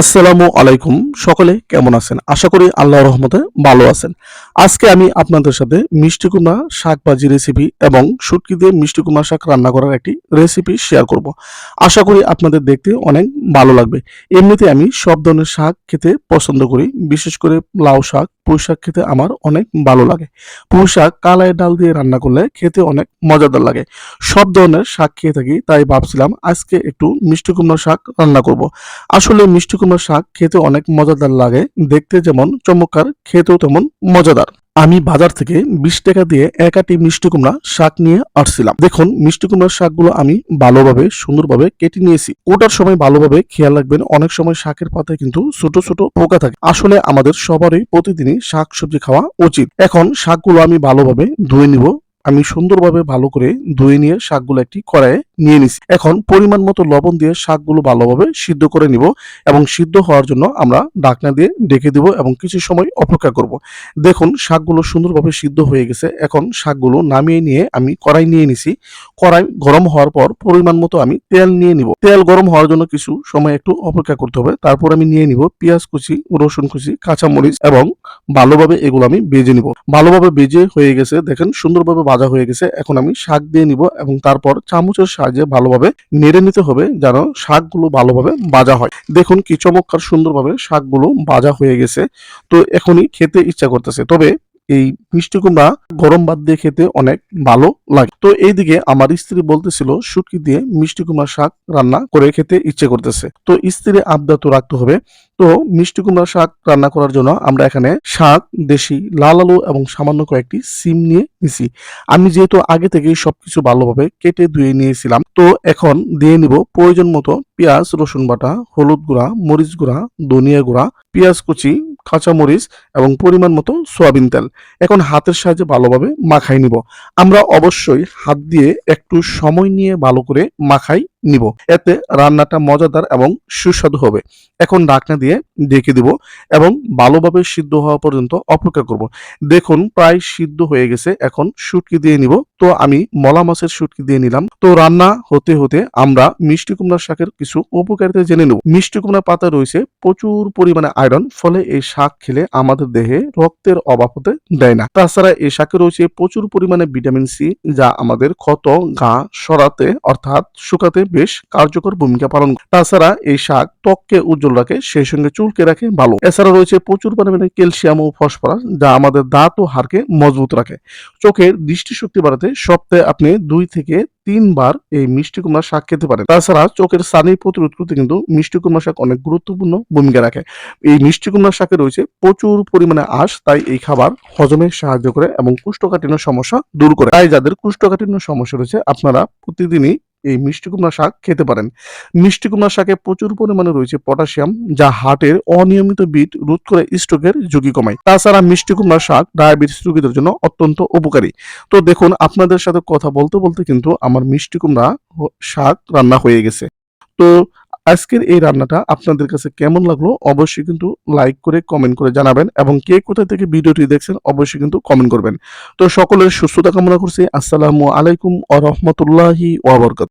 আসসালামু আলাইকুম সকলে, কেমন আছেন? আশা করি আল্লাহ রহমতে ভালো আছেন। আজকে আমি আপনাদের সাথে মিষ্টি কুমড়া শাক ভাজি রেসিপি এবং শুটকি দিয়ে মিষ্টি কুমড়া শাক রান্না করার একটি রেসিপি শেয়ার করব। আশা করি আপনাদের দেখতে অনেক ভালো লাগবে। এমনিতে আমি সব ধরনের শাক খেতে পছন্দ করি, বিশেষ করে লাউ শাক, পুঁই শাক খেতে আমার অনেক ভালো লাগে। পুঁই শাক কালাই ডাল দিয়ে রান্না করলে খেতে অনেক মজাদার লাগে। সব ধরনের শাক খেয়ে থাকি, তাই ভাবছিলাম আজকে একটু মিষ্টি কুমড়া শাক রান্না করব। আসলে মিষ্টি কুমড়া শাক খেতে অনেক মজাদার লাগে। দেখতে যেমন চমৎকার, খেতেও তেমন মজাদার। আমি বাজার থেকে বিশ টাকা দিয়ে এক আটি মিষ্টি কুমড়া শাক নিয়ে আসছিলাম। দেখুন, মিষ্টি কুমড়ার শাকগুলো আমি ভালোভাবে, সুন্দরভাবে কেটে নিয়েছি। ওটার সময় ভালোভাবে খেয়াল রাখবেন, অনেক সময় শাকের পাতায় কিন্তু ছোট ছোট পোকা থাকে। আসলে আমাদের সবারই প্রতিদিনই শাক সবজি খাওয়া উচিত। এখন শাকগুলো আমি ভালোভাবে ধুয়ে নিব আমি সুন্দরভাবে ভালো করে ধুয়ে নিয়ে শাকগুলো একটি কড়াইয়ে নিয়ে নিছি। এখন পরিমাণ মতো লবণ দিয়ে শাকগুলো ভালোভাবে সিদ্ধ করে নিব এবং সিদ্ধ হওয়ার জন্য আমরা ঢাকনা দিয়ে ডেকে দিব এবং কিছু সময় অপেক্ষা করব। দেখুন, শাকগুলো সুন্দরভাবে সিদ্ধ হয়ে গেছে। এখন শাকগুলো নামিয়ে নিয়ে আমি কড়াই নিয়ে নিছি। কড়াই গরম হওয়ার পর পরিমাণ মতো আমি তেল নিয়ে নিব। তেল গরম হওয়ার জন্য কিছু সময় একটু অপেক্ষা করতে হবে। তারপর আমি নিয়ে নিব পেঁয়াজ কুচি, রসুন কুচি, কাঁচামরিচ এবং ভালোভাবে এগুলো আমি বেজে নিব। ভালোভাবে বেজে হয়ে গেছে, দেখেন সুন্দরভাবে ভাজা হয়ে গেছে। এখন আমি শাক দিয়ে নিব এবং তারপর চামচের সাহায্যে ভালোভাবে নেড়ে নিতে হবে যেন শাকগুলো ভালোভাবে ভাজা হয়। দেখুন কি চমৎকার সুন্দরভাবে শাকগুলো ভাজা হয়ে গেছে। তো এখনই খেতে ইচ্ছা করতেছে। তবে এই মিষ্টি কুমড়া গরম ভাত দিয়ে খেতে অনেক ভালো লাগে। তো এইদিকে আমার স্ত্রী বলতেছিল, শুটকি দিয়ে মিষ্টি কুমড়া শাক রান্না করে খেতে ইচ্ছে করতেছে। তো স্ত্রী আবদার তো রাখতে হবে। তো মিষ্টি কুমড়া শাক রান্না করার জন্য আমরা এখানে শাক, দেশি, লাল আলু এবং সামান্য কয়েকটি সিম নিয়ে নিছি। আমি যেহেতু আগে থেকেই সবকিছু ভালোভাবে কেটে ধুয়ে নিয়েছিলাম, তো এখন দিয়ে নিব প্রয়োজন মতো পেঁয়াজ, রসুন বাটা, হলুদ গুঁড়া, মরিচ গুঁড়া, ধনিয়া গুঁড়া, পেঁয়াজ কুচি কাঁচামরিচ এবং পরিমাণ মতো সোয়াবিন তেল। এখন হাতের সাহায্যে ভালোভাবে মাখাই নিব। আমরা অবশ্যই হাত দিয়ে একটু সময় নিয়ে ভালো করে মাখাই নিব। এতে রান্নাটা মজাদার এবং সুস্বাদু হবে। এখন ঢাকনা দিয়ে ঢেকে দিব এবং ভালোভাবে সিদ্ধ হওয়া পর্যন্ত অপেক্ষা করব। দেখুন, প্রায় সিদ্ধ হয়ে গেছে। এখন শুটকি দিয়ে নিব। তো আমি মলা মাছের শুটকি দিয়ে নিলাম। তো রান্না হতে হতে আমরা মিষ্টি কুমড়া শাকের কিছু উপকারিতা জেনে নেব। মিষ্টি কুমড়া পাতা রয়েছে প্রচুর পরিমাণে আয়রন, ফলে এই শাক খেলে আমাদের দেহে রক্তের অভাব হতে দেয় না। তাছাড়া এই শাকে রয়েছে প্রচুর পরিমাণে ভিটামিন সি, যা আমাদের ক্ষত, ঘা সরাতে, অর্থাৎ শুকাতে বেশ কার্যকর ভূমিকা পালন করে। তাছাড়া এই শাক ত্বককে উজ্জ্বল রাখে, সেই সঙ্গে চুলকে রাখে ভালো। এছাড়া রয়েছে প্রচুর পরিমাণে ক্যালসিয়াম ও ফসফরাস, যা আমাদের দাঁত ও হাড়কে মজবুত রাখে। চোখের দৃষ্টিশক্তি বাড়াতে সপ্তাহে আপনি দুই থেকে তিনবার এই মিষ্টি কুমড়া শাক খেতে পারেন। তাছাড়া চোখের সানি প্রতিরোধ করতে কিন্তু মিষ্টি কুমড়া শাক অনেক গুরুত্বপূর্ণ ভূমিকা রাখে। এই মিষ্টি কুমড়া শাকে রয়েছে প্রচুর পরিমাণে আঁশ, তাই এই খাবার হজমে সাহায্য করে এবং কুষ্ঠকাঠিন্য সমস্যা দূর করে। তাই যাদের কুষ্ঠকাঠিন্য সমস্যা রয়েছে, আপনারা প্রতিদিনই এই মিষ্টি কুমড়া শাক খেতে পারেন। মিষ্টি কুমড়া শাকে প্রচুর পরিমাণে রয়েছে পটাশিয়াম, যা হার্টের অনিয়মিত বিট রোধ করে স্ট্রোকের ঝুঁকি কমায়। তাছাড়া মিষ্টি কুমড়া শাক ডায়াবেটিস রোগীদের জন্য অত্যন্ত উপকারী। তো দেখুন, আপনাদের সাথে কথা বলতে বলতে কিন্তু আমার মিষ্টি কুমড়া শাক রান্না হয়ে গেছে। তো আজকের এই রান্নাটা আপনাদের কাছে কেমন লাগল অবশ্যই কিন্তু লাইক করে, কমেন্ট করে জানাবেন এবং কে কোথা থেকে ভিডিওটি দেখছেন অবশ্যই কিন্তু কমেন্ট করবেন। তো সকলের সুস্থতা কামনা করছি। আসসালামু আলাইকুম আ রহমতুল্লাহি ওয়াবারকাত